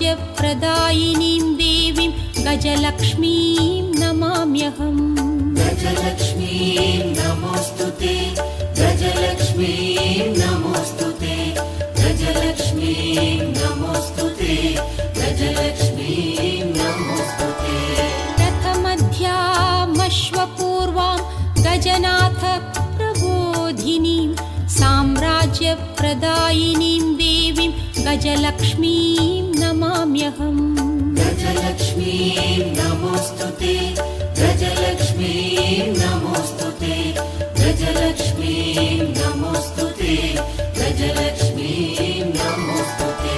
साम्राज्यप्रदायिनीं देवीं गजलक्ष्मीं नमाम्यहम्। गजलक्ष्मीं नमोऽस्तु ते गजलक्ष्मीं नमोऽस्तु ते गजलक्ष्मीं नमोऽस्तु ते गजलक्ष्मीं नमोऽस्तु ते। रथमध्यामश्वपूर्वां गजनाथ प्रबोधिनीं साम्राज्यप्रदायिनीं देवीं गजलक्ष्मीं नमाम्यहम्। गजलक्ष्मीं नमोऽस्तु ते गजलक्ष्मीं नमोऽस्तु ते गजलक्ष्मीं नमोऽस्तु ते गजलक्ष्मीं नमोऽस्तु ते।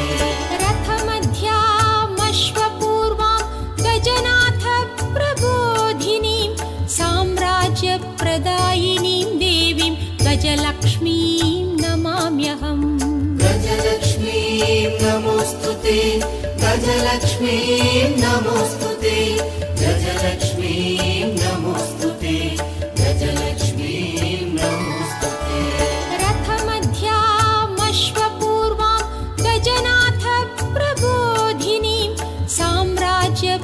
रथमध्यामश्वपूर्वां गजनाथ प्रबोधिनीं साम्राज्यप्रदायिनीं देवीं गजलक्ष्मीं नमोऽस्तु ते गजलक्ष्मीं नमोऽस्तु ते गजलक्ष्मीं नमोऽस्तु ते गजलक्ष्मीं नमोऽस्तु ते रथमध्यामश्वपूर्वां गजनाथ प्रबोधिनीं साम्राज्यप्रदायिनीं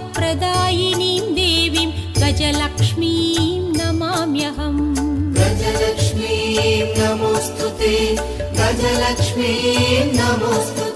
देवीं गजलक्ष्मीं नमाम्यहम्। गजलक्ष्मीं नमोऽस्तु ते गजलक्ष्मीं नमोऽस्तु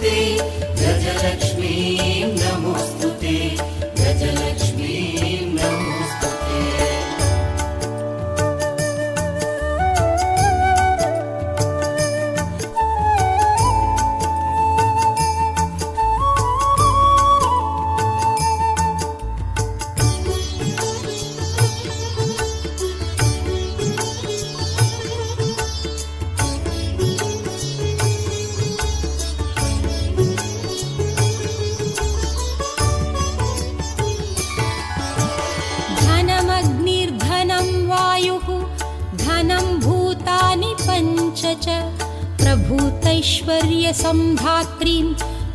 प्रभूतैश्वर्यसम्धात्रीं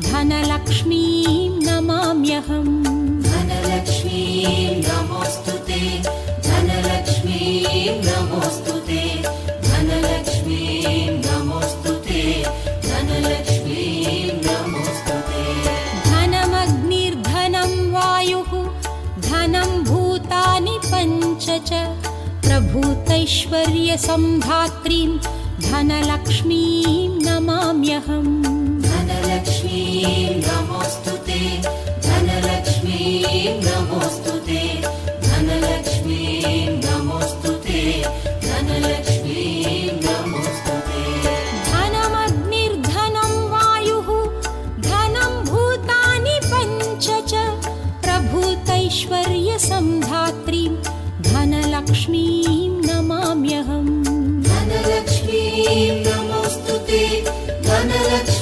धनलक्ष्मीं नमाम्यहम्। धनलक्ष्मीं नमोऽस्तु ते धनलक्ष्मीं नमोऽस्तु ते धनलक्ष्मीं नमोऽस्तु ते धनलक्ष्मीं नमोऽस्तु ते। धनमग्निर्धनं वायुः धनं भूतानि पञ्च च। प्रभूतैश्वर्यसम्धात्रीं धनलक्ष्मीं नमाम्यहम्। धनलक्ष्मीं नमोऽस्तु ते धनलक्ष्मीं नमोऽस्तु ते धनलक्ष्मीं नमोऽस्तु ते धनलक्ष्मीं नमोऽस्तु ते। धनमग्निर्धनं वायुः धनं भूतानि पञ्च च प्रभूतैश्वर्यसम्धात्रीं धनलक्ष्मीं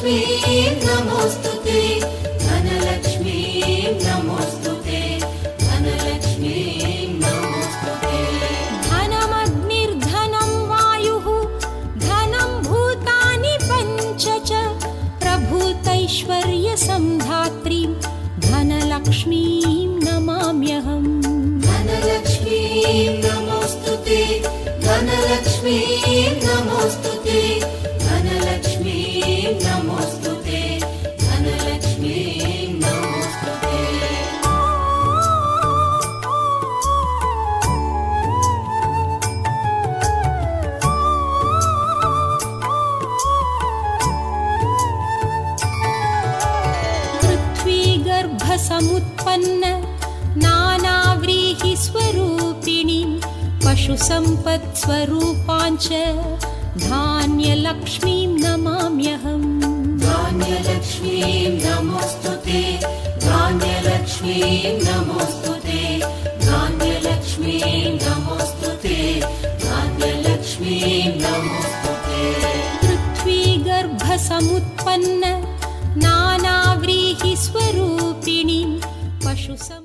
धनलक्ष्मीं नमोऽस्तु ते। धनलक्ष्मीं नमोऽस्तु ते। धनलक्ष्मीं नमोऽस्तु ते। धनमग्निर्धनं वायुः धनं भूतानि पञ्च च। प्रभूतैश्वर्यसम्धात्रीं धनलक्ष्मीं नमाम्यहम्। धनलक्ष्मीं नमोऽस्तु ते। धनलक्ष्मीं नमोऽस्तु पृथ्वीगर्भसमुत्पन्न नानाव्रीहिस्वरूपिणीं पशुसम्पत्स्वरूपाञ्च धान्यलक्ष्मीं नमाम्यहम्। धान्यलक्ष्मीं नमोऽस्तु ते धान्यलक्ष्मीं नमोऽस्तु ते धान्यलक्ष्मीं नमोऽस्तु ते धान्यलक्ष्मीं नमोऽस्तु ते। पृथ्वीगर्भसमुत्पन्न नानाव्रीहिस्वरूपिणीं पशुसम्